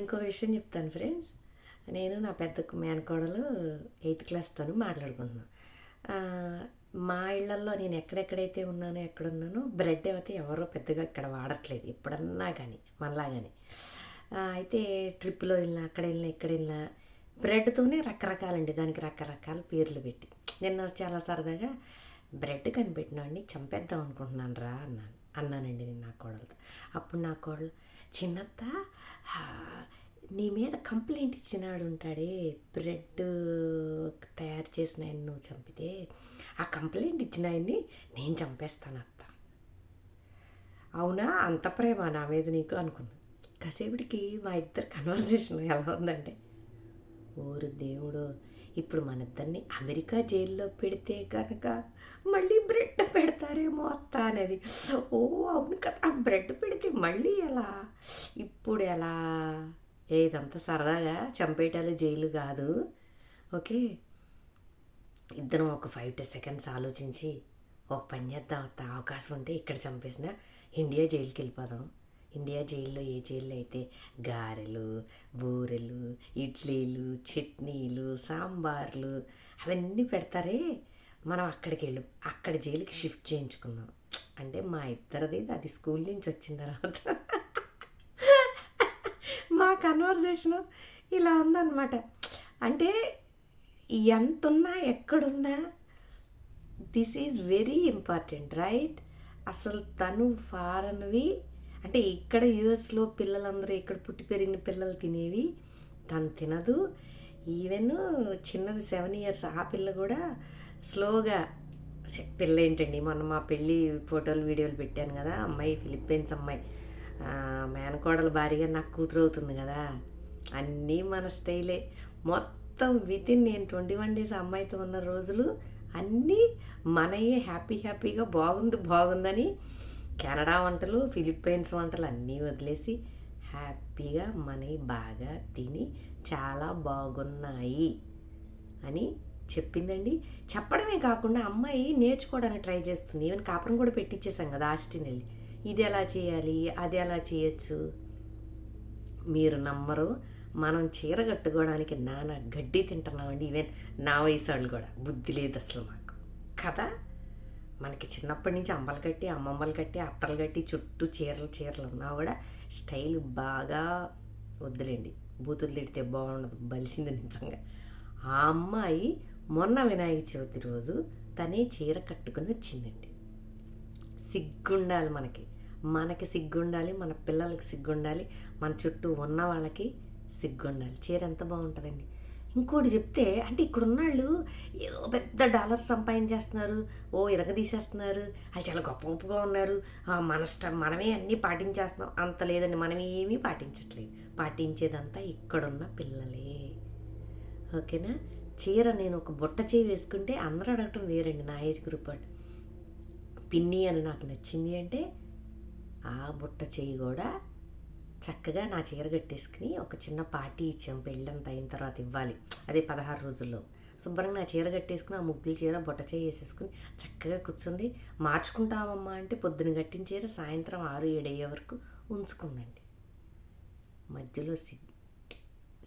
ఇంకో విషయం చెప్తాను ఫ్రెండ్స్ నేను నా పెద్ద మేనకోడలు ఎయిత్ క్లాస్ తను మాట్లాడుకుంటున్నాను. మా ఇళ్ళల్లో నేను ఎక్కడెక్కడైతే ఉన్నానో ఎక్కడున్నానో బ్రెడ్ అయితే ఎవరో పెద్దగా ఇక్కడ వాడట్లేదు ఎప్పుడన్నా కానీ మనలాగానే అయితే ట్రిప్లో వెళ్ళినా అక్కడ వెళ్ళినా ఇక్కడ వెళ్ళినా బ్రెడ్తోనే రకరకాలండి దానికి రకరకాల పేర్లు పెట్టి. నిన్న చాలా సరదాగా బ్రెడ్ కనిపెట్టినాడిని చంపేద్దాం అనుకుంటున్నాను రా అన్నాను. అన్నానండి నేను నా కోడలతో. అప్పుడు నా కోడలు చిన్నత్త? నీ మీద కంప్లైంట్ ఇచ్చినాడు ఉంటాడే బ్రెడ్ తయారు చేసిన ఆయన నువ్వు చంపితే. ఆ కంప్లైంట్ ఇచ్చిన ఆయన్ని నేను చంపేస్తాను అత్త అవునా? అంత ప్రేమ నా మీద నీకు అనుకున్నా. కాసేపటికి మా ఇద్దరు కన్వర్సేషన్ ఎలా ఉందంటే ఓరు దేవుడు ఇప్పుడు మన ఇద్దరిని అమెరికా జైల్లో పెడితే కనుక మళ్ళీ బ్రెడ్ పెడతారేమో అత్త అనేది. ఓ అవును కదా ఆ బ్రెడ్ పెడితే మళ్ళీ ఎలా? ఇప్పుడు ఎలా? ఏ ఇదంతా సరదాగా చంపేటాలు జైలు కాదు. ఓకే? ఇద్దరం ఒక ఫైవ్ టు సెకండ్స్ ఆలోచించి ఒక పని చేద్దాం అత్త. అవకాశం ఉంటే ఇక్కడ చంపేసిన ఇండియా జైలుకి వెళ్ళిపోదాం ఇండియా జైల్లో ఏ జైల్లో అయితే గారెలు బూరెలు ఇడ్లీలు చట్నీలు సాంబార్లు అవన్నీ పెడతారే. మనం అక్కడికి వెళ్ళు అక్కడ జైలుకి షిఫ్ట్ చేయించుకుందాం. అంటే మా ఇద్దరిది అది స్కూల్ నుంచి వచ్చిన తర్వాత. మా కన్వర్జేషను ఇలా ఉందన్నమాట. అంటే ఎంతున్నా ఎక్కడున్నా this is very important right? అసలు తను ఫారెన్వి అంటే ఇక్కడ యుఎస్లో పిల్లలందరూ ఇక్కడ పుట్టి పెరిగిన పిల్లలు తినేవి తను తినదు. ఈవెన్ చిన్నది సెవెన్ ఇయర్స్ ఆ పిల్ల కూడా స్లోగా పిల్ల ఏంటండి? మొన్న మా పెళ్ళి ఫోటోలు వీడియోలు పెట్టాను కదా అమ్మాయి ఫిలిప్పీన్స్ అమ్మాయి. మేనకోడలు భారీగా నాకు కూతురు అవుతుంది కదా. అన్నీ మన స్టైలే. మొత్తం విత్ ఇన్ నేను ట్వంటీ వన్ డేస్ అమ్మాయితో ఉన్న రోజులు అన్నీ మనయే హ్యాపీ హ్యాపీగా బాగుంది బాగుందని కెనడా వంటలు ఫిలిప్పైన్స్ వంటలు అన్నీ వదిలేసి హ్యాపీగా మనవి బాగా తిని చాలా బాగున్నాయి అని చెప్పిందండి. చెప్పడమే కాకుండా అమ్మాయి నేర్చుకోవడానికి ట్రై చేస్తుంది. ఈవెన్ కాపురం కూడా పెట్టించేసాం కదా ఆస్టిన్ వెళ్ళి. ఇది ఎలా చేయాలి? అది ఎలా చేయొచ్చు? మీరు నమ్మరు. మనం చీర కట్టుకోవడానికి నానా గడ్డి తింటున్నామండి. ఈవెన్ నా వయసు వాళ్ళు కూడా. బుద్ధి లేదు అసలు మాకు. కదా? మనకి చిన్నప్పటి నుంచి అమ్మలు కట్టి అమ్మమ్మలు కట్టి అత్తలు కట్టి చుట్టూ చీరలు చీరలు ఉన్నా కూడా స్టైల్ బాగా వద్దులేండి. బూతులు తిడితే బాగుండదు బలిసింది నిజంగా. ఆ అమ్మాయి మొన్న వినాయక చవితి రోజు తనే చీర కట్టుకుని వచ్చిందండి. సిగ్గుండాలి మనకి. మనకి సిగ్గుండాలి మన పిల్లలకి సిగ్గుండాలి మన చుట్టూ ఉన్న వాళ్ళకి సిగ్గుండాలి. చీర ఎంత బాగుంటుందండి. ఇంకోటి చెప్తే అంటే ఇక్కడున్నాళ్ళు ఏదో పెద్ద డాలర్స్ సంపాదించేస్తున్నారు ఓ ఇరగదీసేస్తున్నారు వాళ్ళు చాలా గొప్ప గొప్పగా ఉన్నారు. ఆ, మన మనమే అన్నీ పాటించేస్తున్నాం. అంత లేదండి మనం ఏమీ పాటించట్లేదు. పాటించేదంతా ఇక్కడున్న పిల్లలే. ఓకేనా? చీర నేను ఒక బుట్ట చేయి వేసుకుంటే అందరూ అడగటం వేరండి నా ఏజ్ గ్రూప్ వాళ్ళు. పిన్ని అని నాకు నచ్చింది అంటే ఆ బుట్ట చేయి కూడా చక్కగా నా చీర కట్టేసుకుని ఒక చిన్న పార్టీ ఇచ్చాం. పెళ్ళంత అయిన తర్వాత ఇవ్వాలి. అదే పదహారు రోజుల్లో. శుభ్రంగా నా చీర కట్టేసుకుని ఆ ముగ్గుల చీర బుట్ట చేయి వేసేసుకుని చక్కగా కూర్చుంది. మార్చుకుంటామమ్మా అంటే పొద్దున కట్టిన చీర సాయంత్రం ఆరు ఏడయ్యే వరకు ఉంచుకుందండి. మధ్యలో సిగ్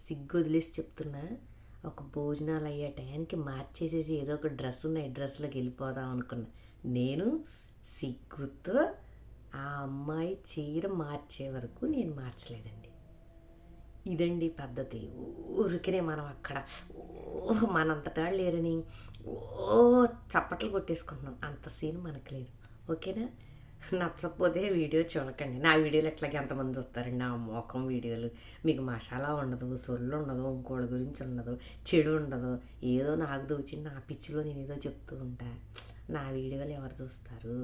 సిగ్గు వదిలేసి చెప్తున్నా. ఒక భోజనాలు అయ్యే టయానికి మార్చేసేసి ఏదో ఒక డ్రెస్ ఉన్న ఈ డ్రెస్లోకి వెళ్ళిపోదాం అనుకున్నా. నేను సిగ్గుతో ఆ అమ్మాయి చీర మార్చే వరకు నేను మార్చలేదండి. ఇదండి పద్ధతి. ఊరికనే మనం అక్కడ ఓ మనంతటా లేరని ఓ చప్పట్లు కొట్టేసుకుంటున్నాం. అంత సీన్ మనకు లేదు. ఓకేనా? నచ్చకపోతే వీడియో చూడకండి. నా వీడియోలు ఎట్లాగే ఎంతమంది చూస్తారండి? నా మోకం వీడియోలు. మీకు మసాలా ఉండదు సొల్లు ఉండదు ఇంకోటి గురించి ఉండదు చెడు ఉండదు. ఏదో నాకు దోచి నా పిచ్చిలో నేను ఏదో చెప్తూ ఉంటాను నా వీడియోలు ఎవరు చూస్తారు?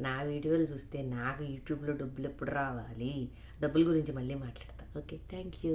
నా వీడియోలు చూస్తే నాకు యూట్యూబ్లో డబ్బులు ఎప్పుడు రావాలి? డబ్బుల గురించి మళ్ళీ మాట్లాడతా. Okay thank you.